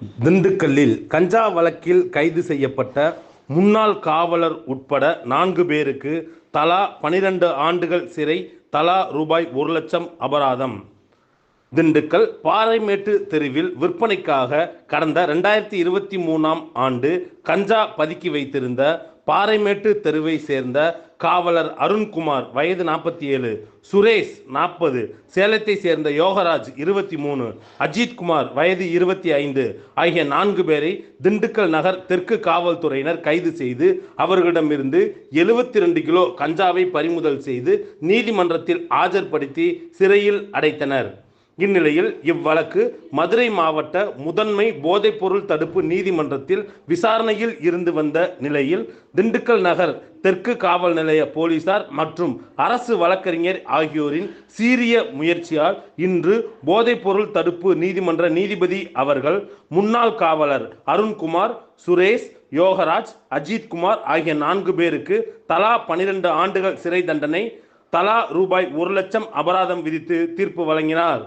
திண்டுக்கல்லில் கஞ்சா வழக்கில் கைது செய்யப்பட்ட முன்னாள் காவலர் உட்பட நான்கு பேருக்கு தலா பனிரெண்டு ஆண்டுகள் சிறை தலா ரூபாய் ஒரு லட்சம் அபராதம். திண்டுக்கல் பாறைமேட்டு தெருவில் விற்பனைக்காக கடந்த ரெண்டாயிரத்தி இருபத்தி மூணாம் ஆண்டு கஞ்சா பதுக்கி வைத்திருந்த பாறைமேட்டு தெருவை சேர்ந்த காவலர் அருண்குமார் வயது நாற்பத்தி ஏழு சுரேஷ் நாற்பது சேலத்தை சேர்ந்த யோகராஜ் இருபத்தி மூணு அஜித்குமார் வயது இருபத்தி ஐந்து ஆகிய நான்கு பேரை திண்டுக்கல் நகர் தெற்கு காவல்துறையினர் கைது செய்து அவர்களிடமிருந்து எழுபத்தி ரெண்டு கிலோ கஞ்சாவை பறிமுதல் செய்து நீதிமன்றத்தில் ஆஜர்படுத்தி சிறையில் அடைத்தனர். இந்நிலையில் இவ்வழக்கு மதுரை மாவட்ட முதன்மை போதைப்பொருள் தடுப்பு நீதிமன்றத்தில் விசாரணையில் இருந்து வந்த நிலையில் திண்டுக்கல் நகர் தெற்கு காவல் நிலைய போலீசார் மற்றும் அரசு வழக்கறிஞர் ஆகியோரின் சீரிய முயற்சியால் இன்று போதைப்பொருள் தடுப்பு நீதிமன்ற நீதிபதி அவர்கள் முன்னாள் காவலர் அருண்குமார் சுரேஷ் யோகராஜ் அஜித்குமார் ஆகிய நான்கு பேருக்கு தலா பனிரெண்டு ஆண்டுகள் சிறை தண்டனை தலா ரூபாய் ஒரு லட்சம் அபராதம் விதித்து தீர்ப்பு வழங்கினார்.